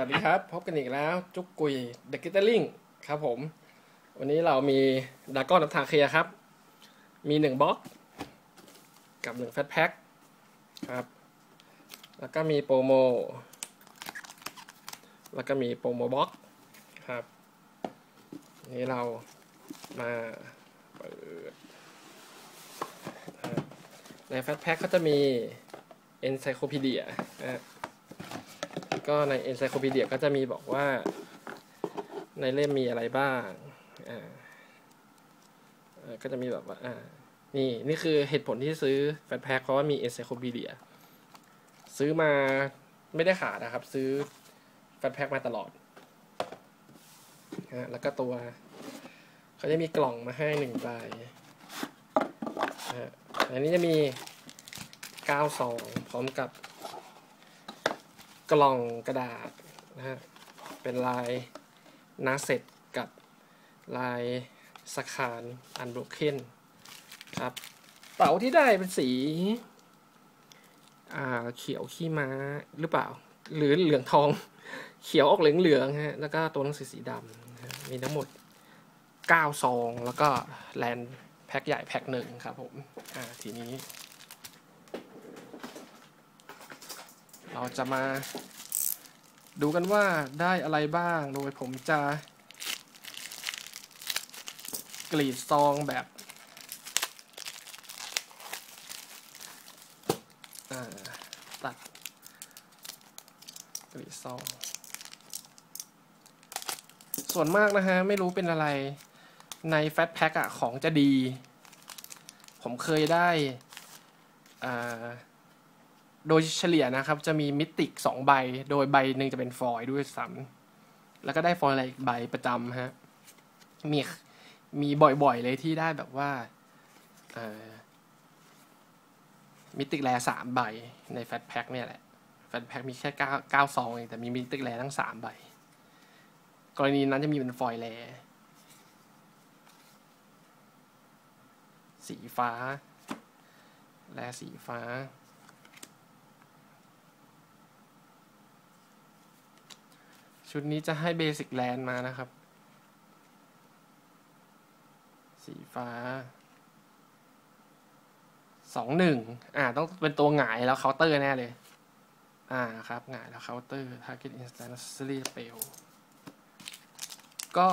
วัสดีครับ พบกันอีกแล้ว จุกกุยเด็กกิตเตอร์ลิงครับผม วันนี้เรามีดากอนนับทาเคลียครับ มีหนึ่งบล็อก กับหนึ่งแฟตแพ็คครับ แล้วก็มีโปรโม แล้วก็มีโปรโมบล็อกครับ นี้เรามาเปิดในแฟตแพ็คเขาจะมี Encyclopedia นะ ก็ใน Encyclopedia ก็จะมีบอกว่า ในเล่มมีอะไรบ้างอ่าก็จะมีแบบว่าอ่านี่นี่คือเหตุผลที่ซื้อแฟตแพ็คเพราะว่ามี Encyclopedia ซื้อมาไม่ได้ขาดนะครับ ซื้อแฟตแพ็คมาตลอดฮะแล้วก็ตัวเขาจะมีกล่องมาให้หนึ่งใบฮะอันนี้จะมี9ซองพร้อมกับ กล่องกระดาษนะฮะเป็นลายนาเซ็ตกับลายสคารอันโบรเคนครับเป๋าที่ได้เป็นสีอ่าเขียวขี้ม้าหรือเปล่า หรือเหลืองทอง เขียวออกเหลืองเหลืองๆฮะแล้วก็ตัวหนังสือสีดำมีทั้งหมด9ซองแล้วก็แลนแพ็คใหญ่แพ็คหนึ่งครับผมอ่าทีนี้ เราจะมา ดูกันว่าได้อะไรบ้าง โดยผมจะ กรีดซองแบบตัดกรีดซอง ส่วนมากนะฮะ ไม่รู้เป็นอะไรในแฟตแพ็คอะของจะดี ผมเคยได้อ่า โดยเฉลี่ยนะครับ จะมีมิติกสองใบ โดยใบหนึ่งจะเป็นฟอยล์ด้วยซ้ำแล้วก็ได้ฟอยล์อะไรอีกใบประจำฮะ มีมีบ่อยๆเลยที่ได้แบบว่าเออมิติกแรสามใบในแฟตแพ็คเนี่ยแหละ แฟตแพ็คมีแค่เก้าเก้าซองเอง แต่มีมิติกแรทั้งสามใบ กรณีนั้นจะมีเป็นฟอยล์แรสีฟ้าแรสีฟ้า ชุดนี้จะให้เบสิกแลนด์มานะครับ สีฟ้าสองหนึ่งอ่า ต้องเป็นตัวหงายแล้วเคาน์เตอร์แน่เลย อ่าครับหงายแล้วเคาน์เตอร์ target instant necessary fail ก็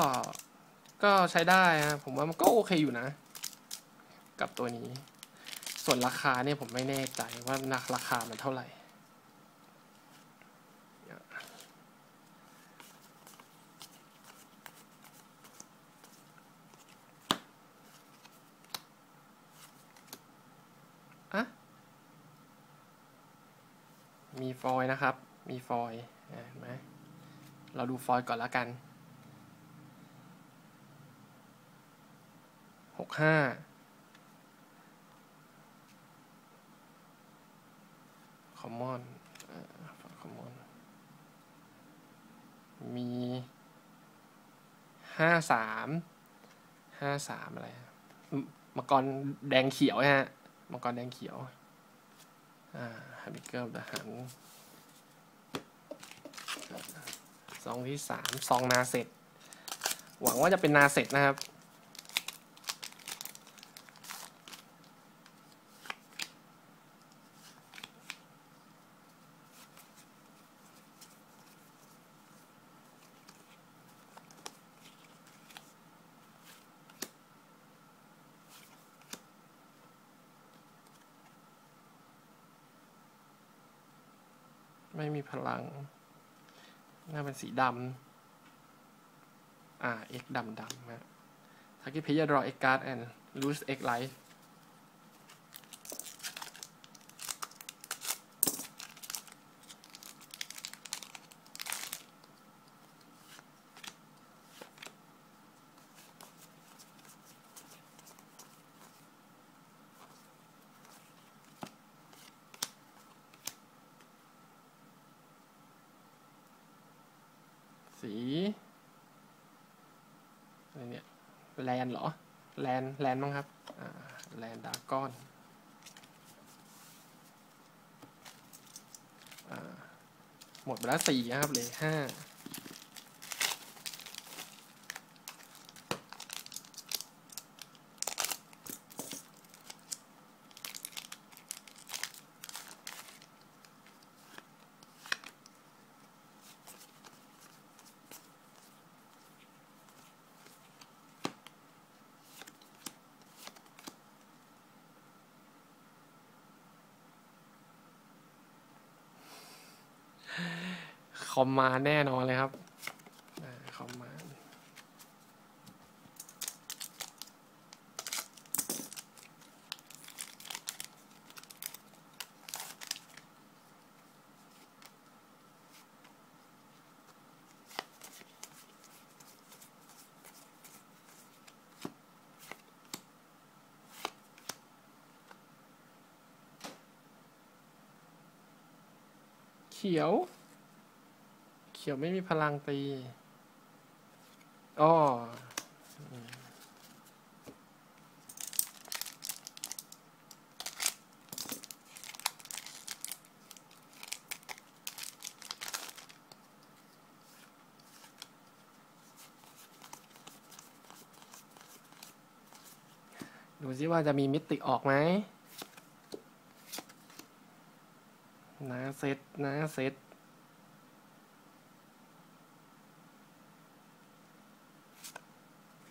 ก็ใช้ได้นะผมว่ามันก็โอเคอยู่นะ กับตัวนี้ ส่วนราคาเนี่ยผมไม่แน่ใจว่าราคามันเท่าไหร่ ฟอยล์นะครับ มีฟอยล์อะเห็นไหมเราดูฟอยล์ก่อนล้วกันหกห้าคอมมอนคอมมอน มีห้าสามห้าสามอะไรอะมมังกรแดงเขียวฮะมังกรแดงเขียว อ่าฮับิเกิลทหาร ซองที่สามซองนาเสร็จ หวังว่าจะเป็นนาเสร็จนะครับ ไม่มีพลัง น่าเป็นสีดำอ่า X ดำดำฮะ Target player draw X card and lose X life อะไรเนี่ยแลนเหรอแลนแลนมั้งครับแลนดากอนหมดไปแล้วสี่นะครับเลยห้า คอมมาแน่นอนเลยครับคอมมาเขียว ขียวไม่มีพลังตีอ้อดูซิว่าจะมีมิติออกไหมนะเซตนะเซต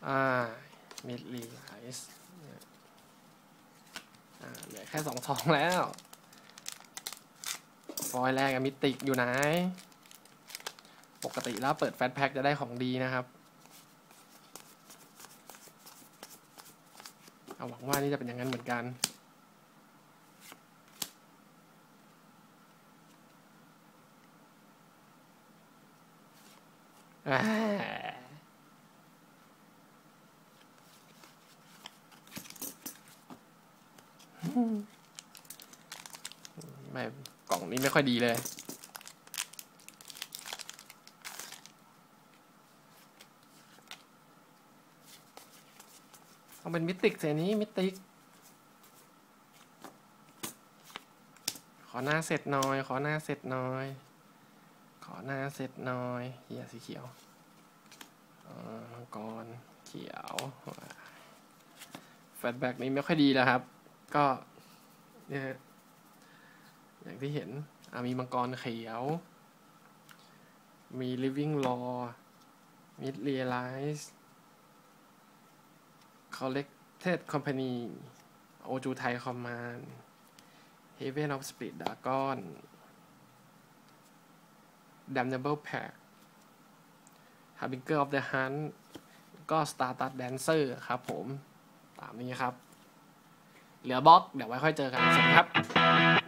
อ่ามิดรีไลซ์อ่าเหลือแค่สองทองแล้ว ฟอยล์แรกกับมิติกอยู่ไหน ปกติแล้วเปิดแฟตแพ็กจะได้ของดีนะครับเอาหวังว่านี่จะเป็นอย่างนั้นเหมือนกันอ่า ไม่กล่องนี้ไม่ค่อยดีเลย ต้องเป็นมิติกเสียนี้มิติก ขอหน้าเสร็จหน่อย ขอหน้าเสร็จหน่อย ขอหน้าเสร็จหน่อยเฮียสีเขียวอ่ามังกรเขียว แฟลชแบ็กนี้ไม่ค่อยดีแล้วครับ ก็เนี่ยอย่างที่เห็นมีมังกรเขียว มี living law mid realize collected company โอจูไทยคอมมาน heaven of Spirit Dragon Damnable Pack Harbinger of the Hunt ก็ Stardust Dancer ครับผม ตามนี้ครับ เหลือบล็อกเดี๋ยวไว้ค่อยเจอกันสวัสดีครับ